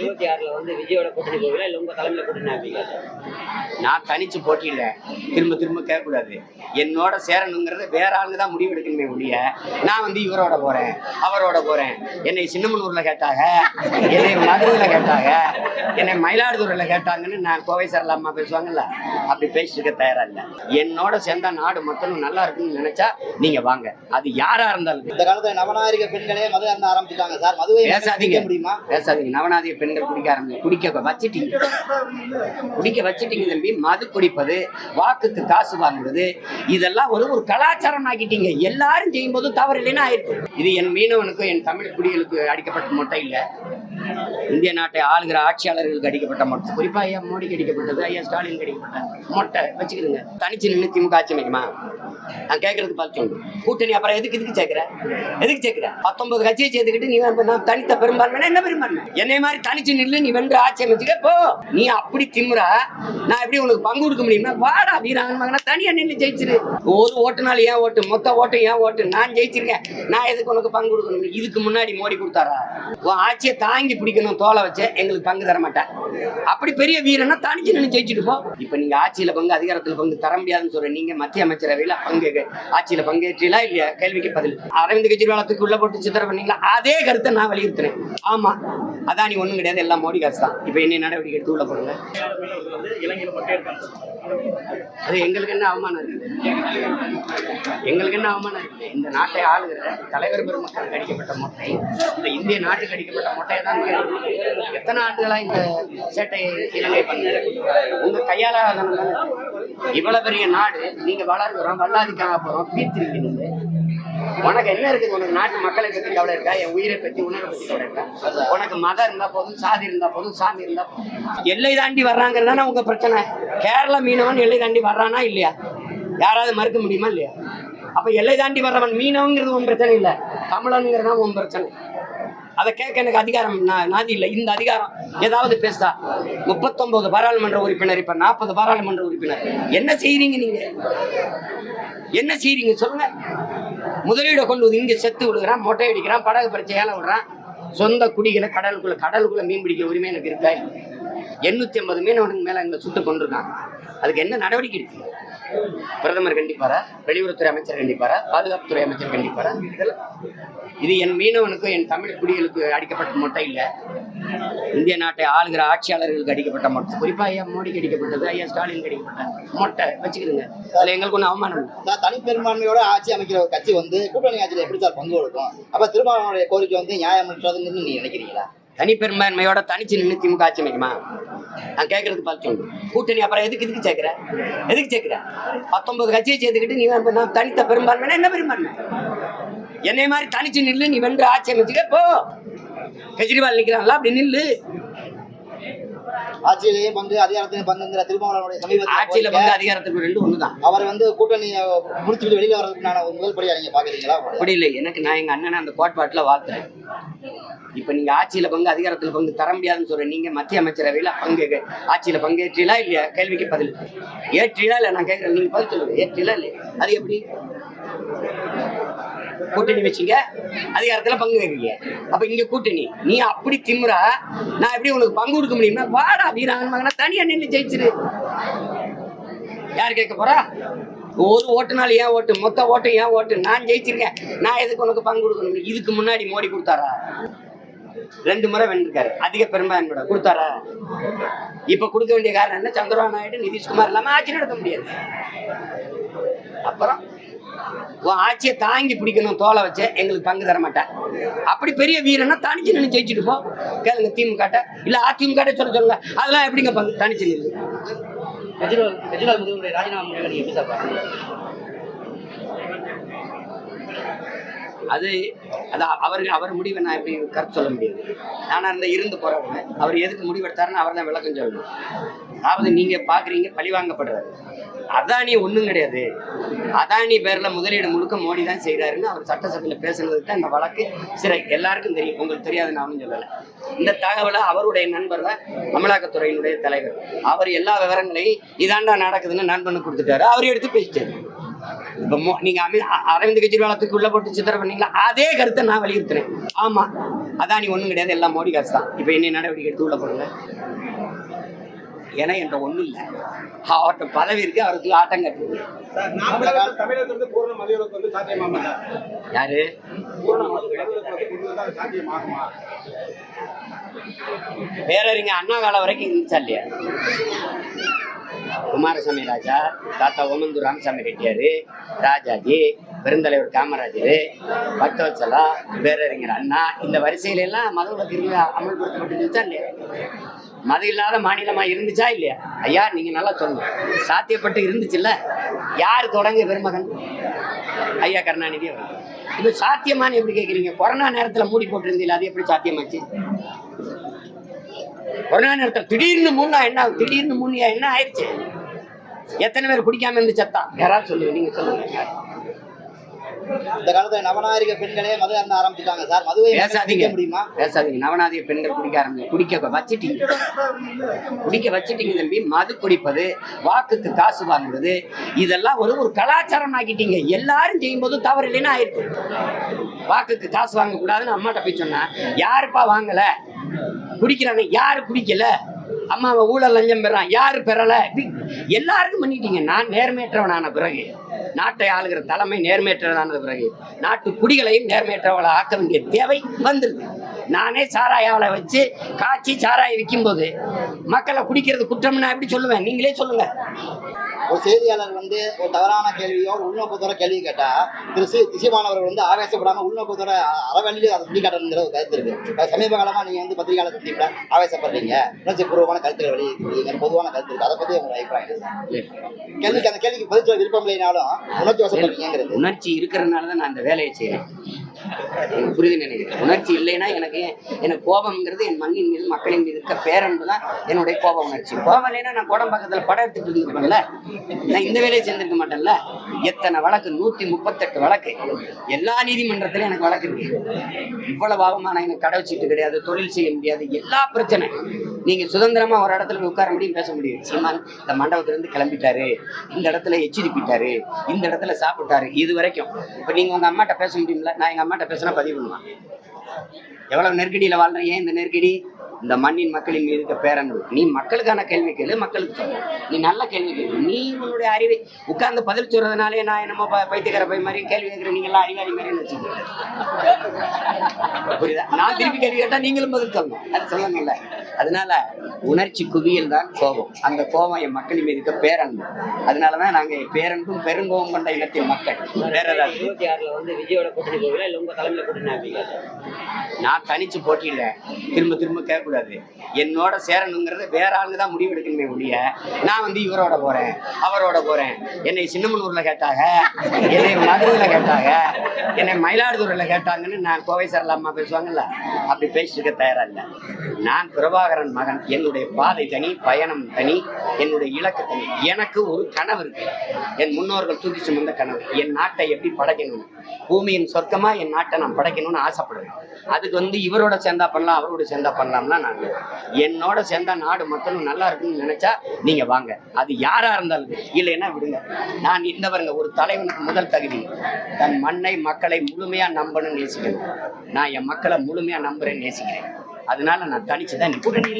இருபத்தி ஆறுல வந்து விஜயோட கூட்டணி போவீங்களா இல்ல உங்க தலைமையில கூட்டணி ஆவீங்களா நான் தனிச்சு போட்டியில திரும்ப திரும்ப கேட்கக்கூடாது. என்னோட சேரணுங்கிறத வேற ஆளுங்க தான் முடிவு எடுக்கணுமே ஒழிய நான் வந்து இவரோட போறேன் அவரோட போறேன். என்னை சின்னமனூர்ல கேட்டாங்க என்னை மதுரையில கேட்டாங்க என்னை மயிலாடுதுறையில கேட்டாங்கன்னு நான் கோவை சரலாமா பேசுவாங்கல்ல அப்படி பேசிட்டு தயாரா இல்லை. என்னோட சேர்ந்தா நாடு மக்களும் நல்லா இருக்குன்னு நினைச்சா நீங்க வாங்க. அது யாரா இருந்தாலும். இந்த காலத்துல நவநாகரிக பெண்களே மது அருந்த ஆரம்பிச்சுட்டாங்க. சார் மதுவை பேசாதீங்க. முடியுமா? பேசாதீங்க. நவநாதிக பெண்கள் குடிக்க ஆரம்பி குடிக்க வச்சுட்டீங்க. குடிக்க வச்சுட்டீங்க தம்பி மது குடிப்பது வாக்குக்கு காசு வாங்குவது இதெல்லாம் ஒரு ஒரு கலாச்சாரம் ஆக்கிட்டீங்க. எல்லாரும் செய்யும்போது தவறு இல்லைன்னா ஆயிருக்கு. இது என் மீனவனுக்கும் என் தமிழ் குடிகளுக்கு அடிக்கப்பட்ட மொட்டை இல்லை. இந்திய நாட்டை ஆளுகிற ஆட்சியாளர்களுக்கு அடிக்கப்பட்ட மொட்டை. குறிப்பா ஐயா மோடிக்கு அடிக்கப்பட்டது ஐயா ஸ்டாலின் அடிக்கப்பட்ட மொட்டை. வச்சுக்கிடுங்க தனிச்சு நின்று திமுக ஆட்சி அமைக்குமா? நான் கேட்கறதுக்கு பார்த்து சொல்லு. கூட்டணி அப்புறம் எதுக்கு இதுக்கு சேர்க்கிற? எதுக்கு சேர்க்கிற? பத்தொன்பது கட்சியை சேர்த்துக்கிட்டு நீ நான் தனித்த பெரும்பான்மை என்ன பெரும்பான்மை? என்னை மாதிரி தனிச்சு நில்லு நீ வென்று ஆட்சி அமைச்சுக்க போ. நீ அப்படி திமுறா? நான் எப்படி உனக்கு பங்கு கொடுக்க முடியுமா? வாடா வீராங்கன்னு தனியா நின்று ஜெயிச்சிரு. ஒரு ஓட்டுனால ஏன் ஓட்டு? மொத்த ஓட்டு ஏன் ஓட்டு? நான் ஜெயிச்சிருக்கேன். நான் எதுக்கு உனக்கு பங்கு கொடுக்கணும்? இதுக்கு முன்னாடி மோடி கொடுத்தாரா? உன் ஆட்சியை தாங்கி பிடிக்கணும் தோலை வச்சு எங்களுக்கு பங்கு தர மாட்டேன் அப்படி பெரிய வீரனா தனிச்சு நின்று ஜெயிச்சுட்டு போ. இப்ப நீங்க ஆட்சியில பங்கு அதிகாரத்துல பங்கு தர முடியாதுன்னு சொல்ற நீங்க மத்திய அமைச்சரவையில பங்கு ஆட்சியில பங்கேற்றீங்களா இல்லையா? கேள்விக்கு பதில். அரவிந்த் கெஜ்ரிவாலத்துக்கு உள்ள போட்டு சித்திர பண்ணீங்களா? அதே கருத்தை நான் வலியுறுத்தினேன் ஆமா. அதான் நீ கிடையாது. எல்லாம் மோடி காசு தான். இப்போ என்ன நடவடிக்கை எடுத்து உள்ள போடுங்க அது எங்களுக்கு என்ன அவமானம் இருக்குது எங்களுக்கு என்ன அவமானம் இருக்குது இந்த நாட்டை ஆளுகிற தலைவர் பெருமக்கள் அடிக்கப்பட்ட மொட்டை இந்த இந்திய நாட்டுக்கு அடிக்கப்பட்ட மொட்டையை தான் எத்தனை ஆண்டுகளாக இந்த சேட்டையை இலங்கை பண்ண? உங்கள் கையாலாக இவ்வளோ இவ்வளவு பெரிய நாடு நீங்கள் வளர்கிறோம் வல்லாதிக்காக போகிறோம் பீத்திருக்கீங்க உனக்கு என்ன இருக்குது? உனக்கு நாட்டு மக்களை பற்றி கவலை இருக்கா? என் உயிரை பற்றி உணர்வை பற்றி கவலை இருக்கா? உனக்கு மதம் இருந்தால் போதும் சாதி இருந்தால் போதும் சாமி இருந்தால் போதும். எல்லை தாண்டி வர்றாங்கிறது தானே உங்கள் பிரச்சனை. கேரள மீனவன் எல்லை தாண்டி வர்றானா இல்லையா? யாராவது மறுக்க முடியுமா இல்லையா? அப்போ எல்லை தாண்டி வர்றவன் மீனவங்கிறது உன் பிரச்சனை இல்லை. தமிழனுங்கிறது தான் உன் பிரச்சனை. அதை கேட்க எனக்கு அதிகாரம் நாதி இல்லை. இந்த அதிகாரம் ஏதாவது பேசுதா? முப்பத்தொன்பது பாராளுமன்ற உறுப்பினர் இப்ப நாற்பது பாராளுமன்ற உறுப்பினர். என்ன செய்கிறீங்க நீங்க? என்ன செய்கிறீங்க சொல்லுங்க. முதலீடை கொண்டு வந்து இங்க செத்து விடுகிறான் மொட்டை அடிக்கிறான் படகு பறிச்சு ஏலம் விடுறான். சொந்த குடிகளை கடலுக்குள்ள கடலுக்குள்ள மீன் பிடிக்க உரிமை எனக்கு இருக்கா? எண்ணூத்தி ஐம்பது மீனவனுக்கு மேல இங்க சுட்டு கொண்டிருக்காங்க அதுக்கு என்ன நடவடிக்கை இருக்கு? பிரதமர் கண்டிப்பாரா? வெளியுறவுத்துறை அமைச்சர் கண்டிப்பாரா? பாதுகாப்புத்துறை அமைச்சர் கண்டிப்பாரா? இதெல்லாம் இது என் மீனவனுக்கும் என் தமிழ் குடிகளுக்கு அடிக்கப்பட்ட மொட்டை இல்லை. இந்திய நாட்டை ஆளுகிற ஆட்சியாளர்களுக்கு அடிக்கப்பட்ட மொட்டை. குறிப்பா ஐயா மோடிக்கு அடிக்கப்பட்டது ஐயா ஸ்டாலின் அடிக்கப்பட்ட மொட்டை. வச்சுக்கிடுங்க அதுல எங்களுக்கு ஒன்றும் அவமானம் இல்லை. சார் தனிப்பெரும்பான்மையோட ஆட்சி அமைக்கிற ஒரு கட்சி வந்து கூட்டணி ஆட்சியில் எப்படி சார் பங்கு கொடுக்கும்? அப்ப திருமாவளவனுடைய கோரிக்கை வந்து நியாயமற்றதுன்னு நீங்க நினைக்கிறீங்களா? தனிப்பெரும்பான்மையோட தனிச்சு நின்று திமுக ஆட்சி அமைக்குமா? நான் கேட்கறதுக்கு பார்த்து சொல்லு கூட்டணி அப்புறம் எதுக்கு இதுக்கு சேர்க்கிற? எதுக்கு சேர்க்கிற? பத்தொன்பது கட்சியை சேர்த்துக்கிட்டு நீ நான் தனித்த பெரும்பான்மை என்ன பெரும்பான்மை? என்னை மாதிரி தனிச்சு நில்லு நீ வென்று ஆட்சி அமைச்சுக்க போ. கெஜ்ரிவால் நிக்கிறான்ல அப்படி நில்லு. ஆட்சியிலேயே பங்கு அதிகாரத்திலையும் பங்குங்கிற திருமாவளவனுடைய ஆட்சியில சமீபத்தில் வந்து அதிகாரத்துக்கு ரெண்டு ஒண்ணுதான். அவர் வந்து கூட்டணி முடிச்சுட்டு வெளியில வர்றதுக்கான முதல் படியா நீங்க பாக்குறீங்களா அப்படி இல்லை. எனக்கு நான் எங்க அண்ணனை அந்த கோட்பாட்டுல வாழ்த்துறேன். இப்ப நீங்க ஆட்சியில பங்கு அதிகாரத்துல பங்கு தர முடியாதுன்னு சொல்ற நீங்க மத்திய அமைச்சரவையில பங்கு ஆட்சியில பங்கேற்றீங்களா இல்லையா? கேள்விக்கு பதில். ஏற்றீங்களா இல்ல நான் கேட்கறேன். நீங்க பதில் சொல்லுங்க. ஏற்றீங்களா இல்லையா? அது எப்படி? கூட்டணி வச்சுங்க. அதிகாரத்தில் பங்கு வைக்கிறீங்க அப்ப இங்க கூட்டணி. நீ அப்படி திமுறா நான் எப்படி உனக்கு பங்கு கொடுக்க முடியுமா வாடா வீராங்கன்னா தனியாக தனியா நின்று ஜெயிச்சிரு. யார் கேட்க போறா? ஒரு ஓட்டுனால ஏன் ஓட்டு? மொத்த ஓட்டு ஏன் ஓட்டு? நான் ஜெயிச்சிருக்கேன். நான் எதுக்கு உனக்கு பங்கு கொடுக்கணும் இதுக்கு முன்னாடி மோடி கொடுத்தாரா? ரெண்டு முறை வென்றிருக்காரு. அதிக பெரும்பான்மையோட கொடுத்தாரா? இப்ப கொடுக்க வேண்டிய காரணம் என்ன? சந்திரபாபு நாயுடு நிதிஷ்குமார் இல்லாம ஆட்சி நடத்த முடியாது. அப்புறம் உன் ஆட்சியை தாங்கி பிடிக்கணும் தோலை வச்சு எங்களுக்கு பங்கு தர மாட்டேன். அப்படி பெரிய வீரனா தனிச்சு நின்று ஜெயிச்சுட்டு போ. கேளுங்க திமுக இல்ல அதிமுக சொல்ல சொல்லுங்க. அதெல்லாம் எப்படிங்க பங்கு? தனிச்சு நின்று முதல்வருடைய ராஜினாமா முடிவை நீங்க எப்படி சார் பாக்குறீங்க அது அது அவர் அவர் முடிவை நான் எப்படி கருத்து சொல்ல முடியாது. நான் அந்த இருந்து போராடுவேன். அவர் எதுக்கு முடிவெடுத்தாருன்னு அவர் தான் விளக்கம் சொல்லணும். அதாவது நீங்க பாக்குறீங்க பழிவாங்கப்படுறாரு அதானி ஒன்றும் கிடையாது. அதானி பேரில் முதலீடு முழுக்க மோடி தான் செய்கிறாருன்னு அவர் சட்டசபையில் பேசுனதுக்கு தான் இந்த வழக்கு சரி எல்லாருக்கும் தெரியும். உங்களுக்கு தெரியாது நானும் சொல்லலை. இந்த தகவலை அவருடைய நண்பர் தான் அமலாக்கத்துறையினுடைய தலைவர். அவர் எல்லா விவரங்களையும் இதாண்டா நடக்குதுன்னு நண்பனுக்கு கொடுத்துட்டாரு. அவர் எடுத்து பேசிட்டாரு. இப்ப மோ- நீங்க அமி- அ- அரவிந்த் கெஜ்ரிவாலத்துக்கு உள்ள போட்டு சித்திர பண்ணீங்களா? அதே கருத்தை நான் வலியுறுத்துறேன். ஆமா. அதானி ஒண்ணும் கிடையாது. எல்லாம் மோடி காசு தான். இப்போ என்ன நடவடிக்கை எடுத்து உள்ள போடுங்க. ஏன்னா என்கிட்ட ஒண்ணும் இல்லை. அவர்கிட்ட பதவி இருக்கு. அவருக்கு ஆட்டம் கட்டுது? யாரு? பேரறிஞ அண்ணா காலம் வரைக்கும் இருந்துச்சா இல்லையா? குமாரசாமி ராஜா தாத்தா ஓமந்தூர் ராமசாமி ரெட்டியாரு ராஜாஜி பெருந்தலைவர் காமராஜர் பக்தவச்சலா பேரறிஞர் அண்ணா இந்த வரிசையில எல்லாம் மத பத்திரிகை அமல்படுத்தப்பட்டு இல்லையா? மதம் இல்லாத மாநிலமா இருந்துச்சா இல்லையா? ஐயா நீங்க நல்லா சொல்லுங்க. சாத்தியப்பட்டு இருந்துச்சுல்ல? யார் தொடங்க பெருமகன்? ஐயா கருணாநிதி அவர் இது சாத்தியமான்னு எப்படி கேட்குறீங்க கொரோனா நேரத்தில் மூடி போட்டிருந்தீங்களா அது எப்படி சாத்தியமாச்சு? கொரோனா நேரத்தில் திடீர்னு மூணா என்ன திடீர்னு மூணியா என்ன ஆயிடுச்சு? எத்தனை பேர் குடிக்காம இருந்து செத்தா? யாராவது சொல்லுங்க நீங்க சொல்லுங்க. இந்த காலத்துல நவநாகரிக பெண்களே மது அருந்த ஆரம்பிச்சுட்டாங்க. சார் மதுவை பேசாதீங்க. முடியுமா? பேசாதீங்க. நவநாதிய பெண்கள் குடிக்க ஆரம்பி குடிக்க வச்சிட்டீங்க. குடிக்க வச்சிட்டீங்க தம்பி. மது குடிப்பது வாக்குக்கு காசு வாங்குறது இதெல்லாம் ஒரு ஒரு கலாச்சாரம் ஆக்கிட்டீங்க எல்லாரும் செய்யும்போது தவறு இல்லைன்னா ஆயிடுச்சு வாக்குக்கு காசு வாங்க கூடாதுன்னு அம்மாட்ட போய் சொன்னா யாருப்பா வாங்கல? குடிக்கிறாங்க. யாரு குடிக்கல? அம்மாவை ஊழல் லஞ்சம் பெறான். யார் பெறல? இப்படி எல்லாருக்கும் பண்ணிட்டீங்க. நான் நேர்மையற்றவனான பிறகு நாட்டை ஆளுகிற தலைமை நேர்மையற்றவனான பிறகு நாட்டு குடிகளையும் நேர்மையற்றவளை ஆக்க வேண்டிய தேவை வந்துருது நானே சாராயாவளை வச்சு காய்ச்சி சாராயை விற்கும்போது மக்களை குடிக்கிறது குற்றம்னா எப்படி சொல்லுவேன்? நீங்களே சொல்லுங்க. ஒரு செய்தியாளர் வந்து ஒரு தவறான கேள்வியோ உள்நோக்கத்தோட கேள்வி கேட்டா திரு சி திசிமானவர்கள் வந்து ஆவேசப்படாம உள்நோக்கத்தோட அறவழியில் அதை சுட்டி காட்டணுங்கிற ஒரு கருத்து இருக்கு. அது சமீப காலமா நீங்க வந்து பத்திரிகையாளர் சந்திப்பில் ஆவேசப்படுறீங்க. உணர்ச்சி பூர்வமான கருத்துக்கள் வெளியிட்டு பொதுவான கருத்து இருக்கு. அதை பத்தி உங்க அபிப்பிராயம்? கேள்விக்கு அந்த கேள்விக்கு பதில் விருப்பம் இல்லைனாலும் உணர்ச்சி வசப்படுறீங்கிறது உணர்ச்சி இருக்கிறதுனால தான் நான் அந்த வேலையை செய்கிறேன் எனக்கு புரியுது நினைக்கிறேன். உணர்ச்சி இல்லைன்னா எனக்கு எனக்கு கோபம்ங்கிறது என் மண்ணின் மீது மக்களின் மீது இருக்க பேரன்பு தான் என்னுடைய கோப உணர்ச்சி. கோபம் இல்லைன்னா நான் கோடம் பக்கத்தில் படம் எடுத்துட்டு இருந்திருப்பேன்ல நான் இந்த வேலையை செஞ்சிருக்க மாட்டேன்ல? எத்தனை வழக்கு? நூற்றி முப்பத்தெட்டு வழக்கு. எல்லா நீதிமன்றத்திலும் எனக்கு வழக்கு இருக்கு. இவ்வளவு அவமானம் எனக்கு கடை வச்சுட்டு கிடையாது தொழில் செய்ய முடியாது எல்லா பிரச்சனை நீங்க சுதந்திரமா ஒரு இடத்துல போய் உட்கார முடியும் பேச முடியும். சீமான் இந்த மண்டபத்துல இருந்து கிளம்பிட்டாரு. இந்த இடத்துல எச்சரிப்பிட்டாரு. இந்த இடத்துல சாப்பிட்டாரு. இது வரைக்கும். இப்ப நீங்க உங்க அம்மாட்ட பேச முடியும்ல? நான் எங்க அம்மாட்ட பேசினா பதிவு பண்ணுவேன் எவ்வளவு நெருக்கடியில வாழ்றேன் ஏன் இந்த நெருக்கடி? இந்த மண்ணின் மக்களின் மீது இருக்க பேரன்பு. நீ மக்களுக்கான கேள்வி கேளு மக்களுக்கு சொல்லு நீ நல்ல கேள்வி கேளு. நீ உன்னுடைய அறிவை உட்கார்ந்து பதில் சொல்றதுனாலே நான் என்னமோ பைத்தியக்கார பை மாதிரி கேள்வி கேட்கிற நீங்க எல்லாம் அறிவாளி மாதிரி வச்சுக்கோங்க. புரியுதா? நான் திருப்பி கேள்வி கேட்டா நீங்களும் பதில் சொல்லணும் அது சொல்லணும்ல அதனால உணர்ச்சி குவியல் தான் கோபம். அந்த கோபம் என் மக்களின் மீது இருக்க பேரன்பு. அதனாலதான் நாங்க பேரன்பும் பெருங்கோபம் கொண்ட இனத்தின் மக்கள். வேற ஏதாவது? இருபத்தி ஆறுல வந்து விஜயோட கூட்டணி போவீங்களா இல்ல உங்க தலைமையில கூட்டணி நான் தனிச்சு போட்டியில திரும்ப திரும்ப கேட்கக்கூடாது. என்னோட சேரணுங்கிறது வேற ஆளுங்க தான் முடிவு எடுக்கணுமே ஒழிய நான் வந்து இவரோட போறேன் அவரோட போறேன். என்னை சின்னமனூர்ல கேட்டாங்க என்னை மதுரையில கேட்டாங்க என்னை மயிலாடுதுறையில கேட்டாங்கன்னு நான் கோவை சரலாமா பேசுவாங்கல்ல. அப்படி பேசிக்க தயாரா இல்லை நான் பிரபாகரன் மகன் என்னுடைய பாதை தனி பயணம் தனி என்னுடைய இலக்கு தனி. எனக்கு ஒரு கனவு இருக்கு. என் முன்னோர்கள் தூக்கி சுமந்த கனவு. என் நாட்டை எப்படி படைக்கணும்? பூமியின் சொர்க்கமா என் நாட்டை நான் படைக்கணும்னு ஆசைப்படுவேன். அதுக்கு வந்து இவரோட சேர்ந்தா பண்ணலாம் அவரோட சேர்ந்தா பண்ணலாம்னா நான் என்னோட சேர்ந்தா நாடு மக்களும் நல்லா இருக்குன்னு நினைச்சா நீங்க வாங்க. அது யாரா இருந்தாலும் இல்லைன்னா விடுங்க. நான் இருந்தவருங்க ஒரு தலைவனுக்கு முதல் தகுதி. தன் மண்ணை மக்களை முழுமையா நம்பணும்னு நேசிக்கணும். நான் என் மக்களை முழுமையா நம்ப நம்புறேன்னு நேசிக்கிறேன். அதனால நான் தனிச்சு தான் கூட்டணி